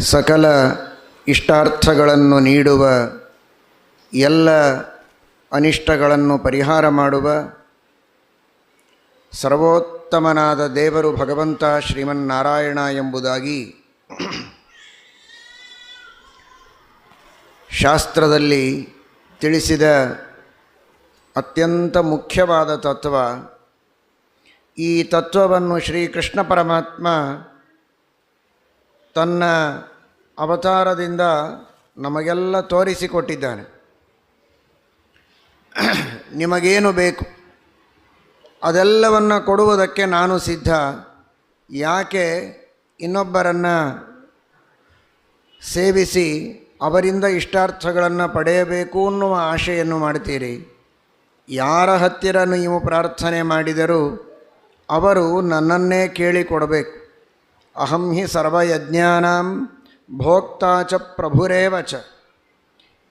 ಸಕಲ ಇಷ್ಟಾರ್ಥಗಳನ್ನು ನೀಡುವ, ಎಲ್ಲ ಅನಿಷ್ಟಗಳನ್ನು ಪರಿಹಾರ ಮಾಡುವ ಸರ್ವೋತ್ತಮನಾದ ದೇವರು ಭಗವಂತ ಶ್ರೀಮನ್ನಾರಾಯಣ ಎಂಬುದಾಗಿ ಶಾಸ್ತ್ರದಲ್ಲಿ ತಿಳಿಸಿದ ಅತ್ಯಂತ ಮುಖ್ಯವಾದ ತತ್ವ, ಈ ತತ್ವವನ್ನು ಶ್ರೀಕೃಷ್ಣ ಪರಮಾತ್ಮ ತನ್ನ ಅವತಾರದಿಂದ ನಮಗೆಲ್ಲ ತೋರಿಸಿಕೊಟ್ಟಿದ್ದಾನೆ. ನಿಮಗೇನು ಬೇಕು? ಅದೆಲ್ಲವನ್ನು ಕೊಡುವುದಕ್ಕೆ ನಾನು ಸಿದ್ಧ. ಯಾಕೆ? ಇನ್ನೊಬ್ಬರನ್ನು ಸೇವಿಸಿ ಅವರಿಂದ ಇಷ್ಟಾರ್ಥಗಳನ್ನು ಪಡೆಯಬೇಕು ಅನ್ನುವ ಆಶೆಯನ್ನು ಮಾಡ್ತೀರಿ. ಯಾರ ಹತ್ತಿರ ನೀವು ಪ್ರಾರ್ಥನೆ ಮಾಡಿದರೂ ಅವರು ನನ್ನನ್ನೇ ಕೇಳಿಕೊಡಬೇಕು. ಅಹಂ ಹಿ ಸರ್ವಯಜ್ಞಾನಾಂ ಭೋಕ್ತಾ ಚ ಪ್ರಭುರೇವ ಚ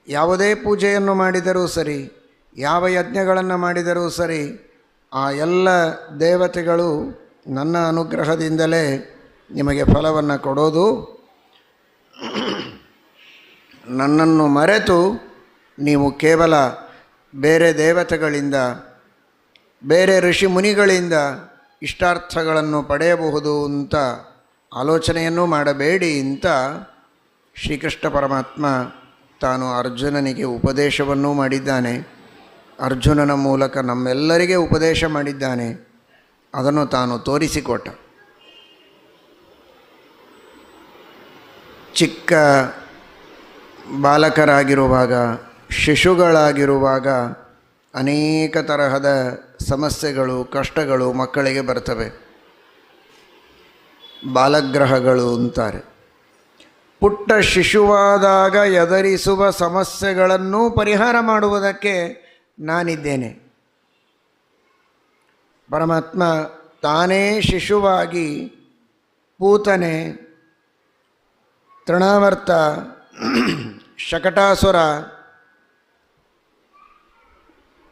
ಯಾವುದೇ ಪೂಜೆಯನ್ನು ಮಾಡಿದರೂ ಸರಿ, ಯಾವ ಯಜ್ಞಗಳನ್ನು ಮಾಡಿದರೂ ಸರಿ, ಆ ಎಲ್ಲ ದೇವತೆಗಳು ನನ್ನ ಅನುಗ್ರಹದಿಂದಲೇ ನಿಮಗೆ ಫಲವನ್ನು ಕೊಡೋದು. ನನ್ನನ್ನು ಮರೆತು ನೀವು ಕೇವಲ ಬೇರೆ ದೇವತೆಗಳಿಂದ, ಬೇರೆ ಋಷಿ ಮುನಿಗಳಿಂದ ಇಷ್ಟಾರ್ಥಗಳನ್ನು ಪಡೆಯಬಹುದು ಅಂತ ಆಲೋಚನೆಯನ್ನು ಮಾಡಬೇಡಿ ಅಂತ ಶ್ರೀಕೃಷ್ಣ ಪರಮಾತ್ಮ ತಾನು ಅರ್ಜುನನಿಗೆ ಉಪದೇಶವನ್ನೂ ಮಾಡಿದ್ದಾನೆ. ಅರ್ಜುನನ ಮೂಲಕ ನಮ್ಮೆಲ್ಲರಿಗೆ ಉಪದೇಶ ಮಾಡಿದ್ದಾನೆ. ಅದನ್ನು ತಾನು ತೋರಿಸಿಕೊಟ್ಟ. ಚಿಕ್ಕ ಬಾಲಕರಾಗಿರುವಾಗ, ಶಿಶುಗಳಾಗಿರುವಾಗ ಅನೇಕ ತರಹದ ಸಮಸ್ಯೆಗಳು, ಕಷ್ಟಗಳು ಮಕ್ಕಳಿಗೆ ಬರ್ತವೆ. ಬಾಲಗ್ರಹಗಳು ಅಂತಾರೆ. ಪುಟ್ಟ ಶಿಶುವಾದಾಗ ಎದುರಿಸುವ ಸಮಸ್ಯೆಗಳನ್ನು ಪರಿಹಾರ ಮಾಡುವುದಕ್ಕೆ ನಾನಿದ್ದೇನೆ. ಪರಮಾತ್ಮ ತಾನೇ ಶಿಶುವಾಗಿ ಪೂತನೆ, ತೃಣಾವರ್ತ, ಶಕಟಾಸುರ,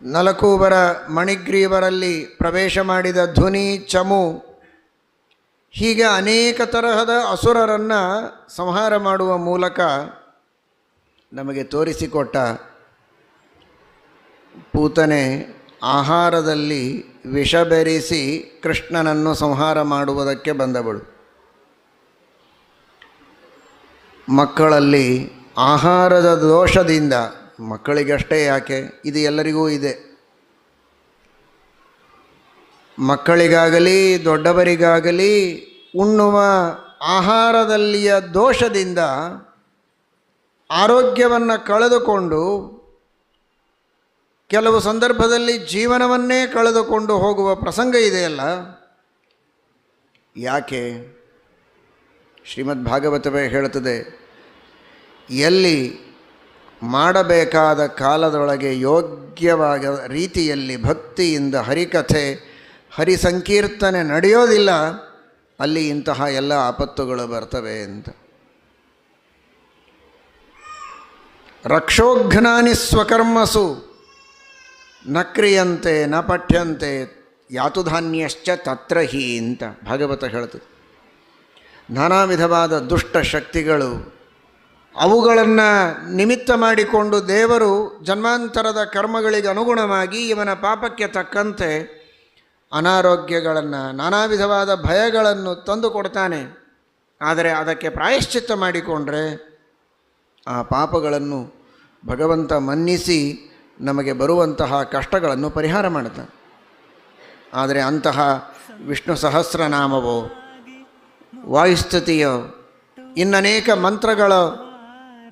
ನಲಕೂಬರ ಮಣಿಗ್ರೀವರಲ್ಲಿ ಪ್ರವೇಶ ಮಾಡಿದ ಧ್ವನಿ, ಚಮು ಹೀಗೆ ಅನೇಕ ತರಹದ ಅಸುರರನ್ನು ಸಂಹಾರ ಮಾಡುವ ಮೂಲಕ ನಮಗೆ ತೋರಿಸಿಕೊಟ್ಟ ಪೂತನೆ ಆಹಾರದಲ್ಲಿ ವಿಷ ಬೆರೆಸಿ ಕೃಷ್ಣನನ್ನು ಸಂಹಾರ ಮಾಡುವುದಕ್ಕೆ ಬಂದವಳು. ಮಕ್ಕಳಲ್ಲಿ ಆಹಾರದ ದೋಷದಿಂದ ಮಕ್ಕಳಿಗಷ್ಟೇ ಯಾಕೆ? ಇದು ಎಲ್ಲರಿಗೂ ಇದೆ. ಮಕ್ಕಳಿಗಾಗಲಿ, ದೊಡ್ಡವರಿಗಾಗಲಿ, ಉಣ್ಣುವ ಆಹಾರದಲ್ಲಿಯ ದೋಷದಿಂದ ಆರೋಗ್ಯವನ್ನು ಕಳೆದುಕೊಂಡು, ಕೆಲವು ಸಂದರ್ಭದಲ್ಲಿ ಜೀವನವನ್ನೇ ಕಳೆದುಕೊಂಡು ಹೋಗುವ ಪ್ರಸಂಗ ಇದೆಯಲ್ಲ? ಯಾಕೆ? ಶ್ರೀಮದ್ ಭಾಗವತವೇ ಹೇಳುತ್ತದೆ, ಎಲ್ಲಿ ಮಾಡಬೇಕಾದ ಕಾಲದೊಳಗೆ ಯೋಗ್ಯವಾದ ರೀತಿಯಲ್ಲಿ ಭಕ್ತಿಯಿಂದ ಹರಿಕಥೆ ಹರಿಸಂಕೀರ್ತನೆ ನಡೆಯೋದಿಲ್ಲ, ಅಲ್ಲಿ ಇಂತಹ ಎಲ್ಲ ಆಪತ್ತುಗಳು ಬರ್ತವೆ ಅಂತ. ರಕ್ಷೋಘ್ನಾನಿ ಸ್ವಕರ್ಮಸು, ನ ಕ್ರಿಯಂತೆ, ನ ಪಠ್ಯಂತೆ ಯಾತುಧಾನ್ಯಶ್ಚ ತತ್ರ ಹಿ ಅಂತ ಭಾಗವತ ಹೇಳ್ತದೆ. ನಾನಾ ವಿಧವಾದ ದುಷ್ಟ ಶಕ್ತಿಗಳು, ಅವುಗಳನ್ನು ನಿಮಿತ್ತ ಮಾಡಿಕೊಂಡು ದೇವರು ಜನ್ಮಾಂತರದ ಕರ್ಮಗಳಿಗೆ ಅನುಗುಣವಾಗಿ ಇವನ ಪಾಪಕ್ಕೆ ತಕ್ಕಂತೆ ಅನಾರೋಗ್ಯಗಳನ್ನು ನಾನಾ ವಿಧವಾದ ಭಯಗಳನ್ನು ತಂದು ಕೊಡ್ತಾನೆ. ಆದರೆ ಅದಕ್ಕೆ ಪ್ರಾಯಶ್ಚಿತ್ತ ಮಾಡಿಕೊಂಡ್ರೆ ಆ ಪಾಪಗಳನ್ನು ಭಗವಂತ ಮನ್ನಿಸಿ ನಮಗೆ ಬರುವಂತಹ ಕಷ್ಟಗಳನ್ನು ಪರಿಹಾರ ಮಾಡ್ತಾನೆ ಆದರೆ ಅಂತಹ ವಿಷ್ಣು ಸಹಸ್ರನಾಮವೋ ವಾಯುಸ್ತುತಿಯೋ ಇನ್ನನೇಕ ಮಂತ್ರಗಳ,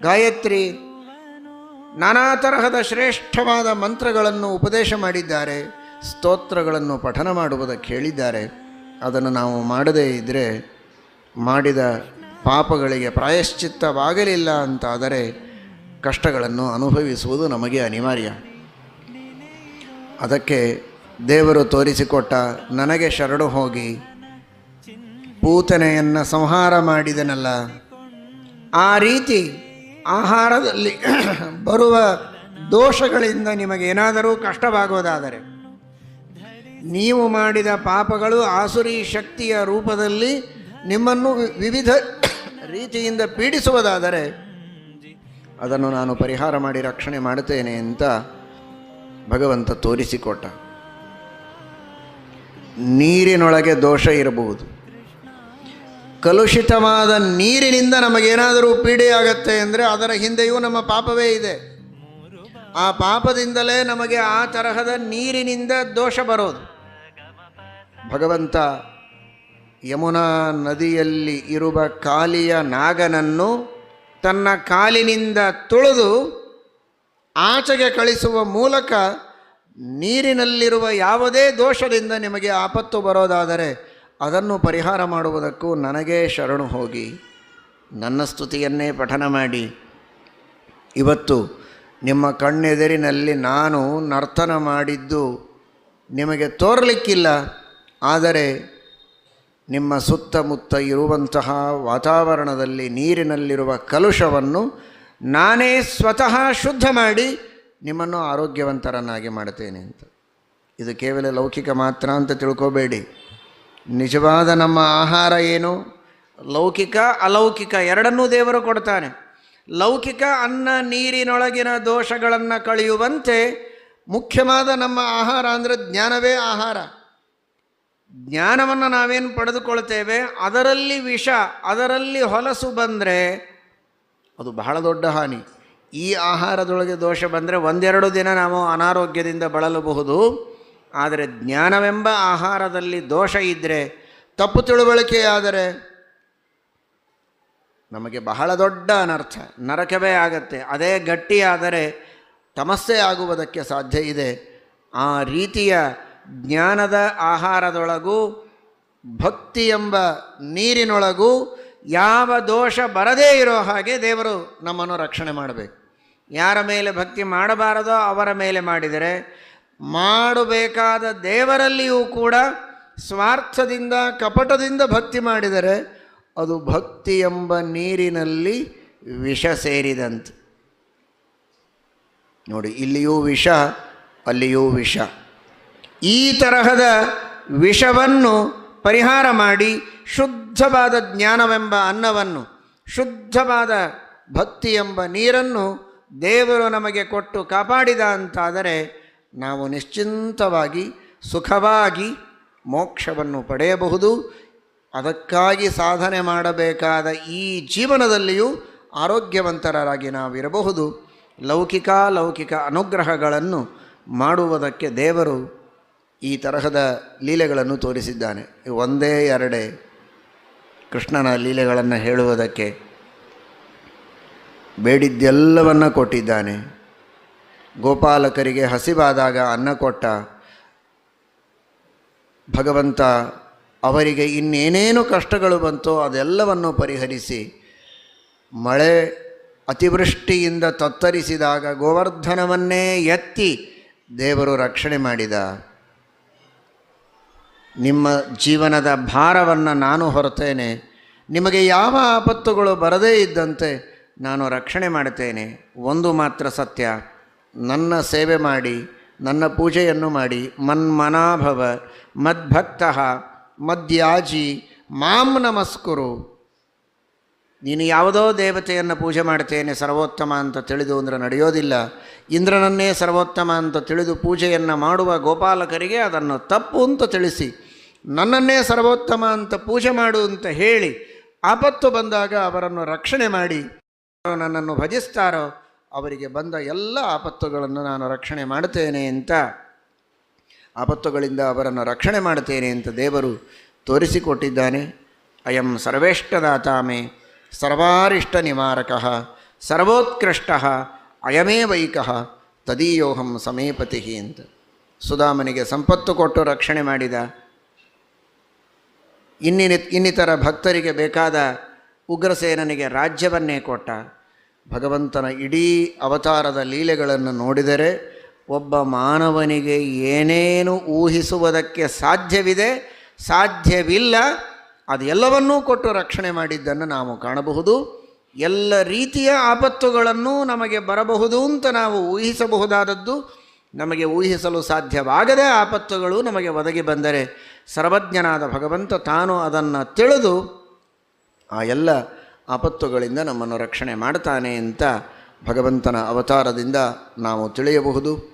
ಗಾಯತ್ರಿ, ನಾನಾ ತರಹದ ಶ್ರೇಷ್ಠವಾದ ಮಂತ್ರಗಳನ್ನು ಉಪದೇಶ ಮಾಡಿದ್ದಾರೆ. ಸ್ತೋತ್ರಗಳನ್ನು ಪಠನ ಮಾಡುವುದಕ್ಕೆ ಹೇಳಿದ್ದಾರೆ ಅದನ್ನು ನಾವು ಮಾಡದೇ ಇದ್ದರೆ ಮಾಡಿದ ಪಾಪಗಳಿಗೆ ಪ್ರಾಯಶ್ಚಿತ್ತವಾಗಲಿಲ್ಲ ಅಂತಾದರೆ ಕಷ್ಟಗಳನ್ನು ಅನುಭವಿಸುವುದು ನಮಗೆ ಅನಿವಾರ್ಯ. ಅದಕ್ಕೆ ದೇವರು ತೋರಿಸಿಕೊಟ್ಟ ನನಗೆ ಶರಣು ಹೋಗಿ, ಪೂತನೆಯನ್ನು ಸಂಹಾರ ಮಾಡಿದನಲ್ಲ, ಆ ರೀತಿ ಆಹಾರದಲ್ಲಿ ಬರುವ ದೋಷಗಳಿಂದ ನಿಮಗೇನಾದರೂ ಕಷ್ಟವಾಗುವುದಾದರೆ ನೀವು ಮಾಡಿದ ಪಾಪಗಳು ಆಸುರಿ ಶಕ್ತಿಯ ರೂಪದಲ್ಲಿ ನಿಮ್ಮನ್ನು ವಿವಿಧ ರೀತಿಯಿಂದ ಪೀಡಿಸುವುದಾದರೆ ಅದನ್ನು ನಾನು ಪರಿಹಾರ ಮಾಡಿ ರಕ್ಷಣೆ ಮಾಡುತ್ತೇನೆ ಅಂತ ಭಗವಂತ ತೋರಿಸಿಕೊಟ್ಟ. ನೀರಿನೊಳಗೆ ದೋಷ ಇರಬಹುದು. ಕಲುಷಿತವಾದ ನೀರಿನಿಂದ ನಮಗೇನಾದರೂ ಪೀಡೆಯಾಗತ್ತೆ ಅಂದರೆ ಅದರ ಹಿಂದೆಯೂ ನಮ್ಮ ಪಾಪವೇ ಇದೆ. ಆ ಪಾಪದಿಂದಲೇ ನಮಗೆ ಆ ತರಹದ ನೀರಿನಿಂದ ದೋಷ ಬರೋದು. ಭಗವಂತ ಯಮುನಾ ನದಿಯಲ್ಲಿ ಇರುವ ಕಾಲಿಯ ನಾಗನನ್ನು ತನ್ನ ಕಾಲಿನಿಂದ ತುಳಿದು ಆಚೆಗೆ ಕಳಿಸುವ ಮೂಲಕ ನೀರಿನಲ್ಲಿರುವ ಯಾವುದೇ ದೋಷದಿಂದ ನಿಮಗೆ ಆಪತ್ತು ಬರೋದಾದರೆ ಅದನ್ನು ಪರಿಹಾರ ಮಾಡುವುದಕ್ಕೂ ನನಗೇ ಶರಣು ಹೋಗಿ. ನನ್ನ ಸ್ತುತಿಯನ್ನೇ ಪಠನ ಮಾಡಿ. ಇವತ್ತು ನಿಮ್ಮ ಕಣ್ಣೆದುರಿನಲ್ಲಿ ನಾನು ನರ್ತನ ಮಾಡಿದ್ದು ನಿಮಗೆ ತೋರಲಿಕ್ಕಿಲ್ಲ. ಆದರೆ ನಿಮ್ಮ ಸುತ್ತಮುತ್ತ ಇರುವಂತಹ ವಾತಾವರಣದಲ್ಲಿ ನೀರಿನಲ್ಲಿರುವ ಕಲುಷವನ್ನು ನಾನೇ ಸ್ವತಃ ಶುದ್ಧ ಮಾಡಿ ನಿಮ್ಮನ್ನು ಆರೋಗ್ಯವಂತರನ್ನಾಗಿ ಮಾಡುತ್ತೇನೆ ಅಂತ. ಇದು ಕೇವಲ ಲೌಕಿಕ ಮಾತ್ರ ಅಂತ ತಿಳ್ಕೋಬೇಡಿ. ನಿಜವಾದ ನಮ್ಮ ಆಹಾರ ಏನು? ಲೌಕಿಕ, ಅಲೌಕಿಕ ಎರಡನ್ನೂ ದೇವರು ಕೊಡ್ತಾನೆ. ಲೌಕಿಕ ಅನ್ನ, ನೀರಿನೊಳಗಿನ ದೋಷಗಳನ್ನು ಕಳೆಯುವಂತೆ ಮುಖ್ಯವಾದ ನಮ್ಮ ಆಹಾರ ಅಂದರೆ ಜ್ಞಾನವೇ ಆಹಾರ. ಜ್ಞಾನವನ್ನು ನಾವೇನು ಪಡೆದುಕೊಳ್ತೇವೆ, ಅದರಲ್ಲಿ ವಿಷ, ಅದರಲ್ಲಿ ಹೊಲಸು ಬಂದರೆ ಅದು ಬಹಳ ದೊಡ್ಡ ಹಾನಿ. ಈ ಆಹಾರದೊಳಗೆ ದೋಷ ಬಂದರೆ ಒಂದೆರಡು ದಿನ ನಾವು ಅನಾರೋಗ್ಯದಿಂದ ಬಳಲಬಹುದು. ಆದರೆ ಜ್ಞಾನವೆಂಬ ಆಹಾರದಲ್ಲಿ ದೋಷ ಇದ್ದರೆ ತಪ್ಪು ತಿಳುವಳಿಕೆಯಾದರೆ ನಮಗೆ ಬಹಳ ದೊಡ್ಡ ಅನರ್ಥ. ನರಕವೇ ಆಗತ್ತೆ. ಅದೇ ಗಟ್ಟಿಯಾದರೆ ತಮಸ್ಸೆ ಆಗುವುದಕ್ಕೆ ಸಾಧ್ಯ ಇದೆ. ಆ ರೀತಿಯ ಜ್ಞಾನದ ಆಹಾರದೊಳಗೂ ಭಕ್ತಿ ಎಂಬ ನೀರಿನೊಳಗೂ ಯಾವ ದೋಷ ಬರದೇ ಇರೋ ಹಾಗೆ ದೇವರು ನಮ್ಮನ್ನು ರಕ್ಷಣೆ ಮಾಡಬೇಕು. ಯಾರ ಮೇಲೆ ಭಕ್ತಿ ಮಾಡಬಾರದೋ ಅವರ ಮೇಲೆ ಮಾಡಿದರೆ ಮಾಡಬೇಕಾದ ದೇವರಲ್ಲಿಯೂ ಕೂಡ ಸ್ವಾರ್ಥದಿಂದ, ಕಪಟದಿಂದ ಭಕ್ತಿ ಮಾಡಿದರೆ ಅದು ಭಕ್ತಿ ಎಂಬ ನೀರಿನಲ್ಲಿ ವಿಷ ಸೇರಿದಂತೆ. ನೋಡಿ, ಇಲ್ಲಿಯೂ ವಿಷ, ಅಲ್ಲಿಯೂ ವಿಷ. ಈ ತರಹದ ವಿಷವನ್ನು ಪರಿಹಾರ ಮಾಡಿ ಶುದ್ಧವಾದ ಜ್ಞಾನವೆಂಬ ಅನ್ನವನ್ನು, ಶುದ್ಧವಾದ ಭಕ್ತಿ ಎಂಬ ನೀರನ್ನು ದೇವರು ನಮಗೆ ಕೊಟ್ಟು ಕಾಪಾಡಿದ ಅಂತಾದರೆ ನಾವು ನಿಶ್ಚಿಂತವಾಗಿ ಸುಖವಾಗಿ ಮೋಕ್ಷವನ್ನು ಪಡೆಯಬಹುದು. ಅದಕ್ಕಾಗಿ ಸಾಧನೆ ಮಾಡಬೇಕಾದ ಈ ಜೀವನದಲ್ಲಿಯೂ ಆರೋಗ್ಯವಂತರಾಗಿ ನಾವಿರಬಹುದು. ಲೌಕಿಕ ಲೌಕಿಕ ಅನುಗ್ರಹಗಳನ್ನು ಮಾಡುವುದಕ್ಕೆ ದೇವರು ಈ ತರಹದ ಲೀಲೆಗಳನ್ನು ತೋರಿಸಿದ್ದಾನೆ. ಒಂದೇ ಎರಡೇ ಕೃಷ್ಣನ ಲೀಲೆಗಳನ್ನು ಹೇಳುವುದಕ್ಕೆ ಬೇಡಿದ್ದೆಲ್ಲವನ್ನು ಕೊಟ್ಟಿದ್ದಾನೆ. ಗೋಪಾಲಕರಿಗೆ ಹಸಿವಾದಾಗ ಅನ್ನ ಕೊಟ್ಟ ಭಗವಂತ ಅವರಿಗೆ ಇನ್ನೇನೇನು ಕಷ್ಟಗಳು ಬಂತೋ ಅದೆಲ್ಲವನ್ನು ಪರಿಹರಿಸಿ ಮಳೆ ಅತಿವೃಷ್ಟಿಯಿಂದ ತತ್ತರಿಸಿದಾಗ ಗೋವರ್ಧನವನ್ನೇ ಎತ್ತಿ ದೇವರು ರಕ್ಷಣೆ ಮಾಡಿದ. ನಿಮ್ಮ ಜೀವನದ ಭಾರವನ್ನು ನಾನು ಹೊರತೇನೆ, ನಿಮಗೆ ಯಾವ ಆಪತ್ತುಗಳು ಬರದೇ ಇದ್ದಂತೆ ನಾನು ರಕ್ಷಣೆ ಮಾಡುತ್ತೇನೆ. ಒಂದು ಮಾತ್ರ ಸತ್ಯ, ನನ್ನ ಸೇವೆ ಮಾಡಿ, ನನ್ನ ಪೂಜೆಯನ್ನು ಮಾಡಿ, ಮನ್ಮನಾಭವ, ಮದ್ಭಕ್ತ, ಮದ್ಯಾಜಿ, ಮಾಂ ನಮಸ್ಕುರು. ನೀನು ಯಾವುದೋ ದೇವತೆಯನ್ನು ಪೂಜೆ ಮಾಡ್ತೇನೆ ಸರ್ವೋತ್ತಮ ಅಂತ ತಿಳಿದು ಅಂದರೆ ನಡೆಯೋದಿಲ್ಲ. ಇಂದ್ರನನ್ನೇ ಸರ್ವೋತ್ತಮ ಅಂತ ತಿಳಿದು ಪೂಜೆಯನ್ನು ಮಾಡುವ ಗೋಪಾಲಕರಿಗೆ ಅದನ್ನು ತಪ್ಪು ಅಂತ ತಿಳಿಸಿ. ನನ್ನನ್ನೇ ಸರ್ವೋತ್ತಮ ಅಂತ ಪೂಜೆ ಮಾಡು ಅಂತ ಹೇಳಿ ಆಪತ್ತು ಬಂದಾಗ ಅವರನ್ನು ರಕ್ಷಣೆ ಮಾಡಿ ನನ್ನನ್ನು ಭಜಿಸ್ತಾರೋ ಅವರಿಗೆ ಬಂದ ಎಲ್ಲ ಆಪತ್ತುಗಳನ್ನು ನಾನು ರಕ್ಷಣೆ ಮಾಡುತ್ತೇನೆ ಅಂತ, ಆಪತ್ತುಗಳಿಂದ ಅವರನ್ನು ರಕ್ಷಣೆ ಮಾಡುತ್ತೇನೆ ಅಂತ ದೇವರು ತೋರಿಸಿಕೊಟ್ಟಿದ್ದಾನೆ. ಅಯಂ ಸರ್ವೇಷ್ಟದಾತಾಮೆ ಸರ್ವಾರಿಷ್ಟ ನಿವಾರಕ ಸರ್ವೋತ್ಕೃಷ್ಟ ಅಯಮೇ ವೈಕ ತದೀಯೋಹಂ ಸಮೇಪತಿ ಅಂತ ಸುಧಾಮನಿಗೆ ಸಂಪತ್ತು ಕೊಟ್ಟು ರಕ್ಷಣೆ ಮಾಡಿದ ಇನ್ನಿನ ಇನ್ನಿತರ ಭಕ್ತರಿಗೆ ಬೇಕಾದ ಉಗ್ರಸೇನನಿಗೆ ರಾಜ್ಯವನ್ನೇ ಕೊಟ್ಟ. ಭಗವಂತನ ಇಡೀ ಅವತಾರದ ಲೀಲೆಗಳನ್ನು ನೋಡಿದರೆ ಒಬ್ಬ ಮಾನವನಿಗೆ ಏನೇನು ಊಹಿಸುವುದಕ್ಕೆ ಸಾಧ್ಯವಿದೆ, ಸಾಧ್ಯವಿಲ್ಲ ಅದು ಎಲ್ಲವನ್ನೂ ಕೊಟ್ಟು ರಕ್ಷಣೆ ಮಾಡಿದ್ದನ್ನು ನಾವು ಕಾಣಬಹುದು. ಎಲ್ಲ ರೀತಿಯ ಆಪತ್ತುಗಳನ್ನು ನಮಗೆ ಬರಬಹುದು ಅಂತ ನಾವು ಊಹಿಸಬಹುದಾದದ್ದು. ನಮಗೆ ಊಹಿಸಲು ಸಾಧ್ಯವಾಗದೇ ಆಪತ್ತುಗಳು ನಮಗೆ ಒದಗಿ ಬಂದರೆ ಸರ್ವಜ್ಞನಾದ ಭಗವಂತ ತಾನು ಅದನ್ನು ತಿಳಿದು ಆ ಎಲ್ಲ ಆಪತ್ತುಗಳಿಂದ ನಮ್ಮನ್ನು ರಕ್ಷಣೆ ಮಾಡ್ತಾನೆ ಅಂತ ಭಗವಂತನ ಅವತಾರದಿಂದ ನಾವು ತಿಳಿಯಬಹುದು.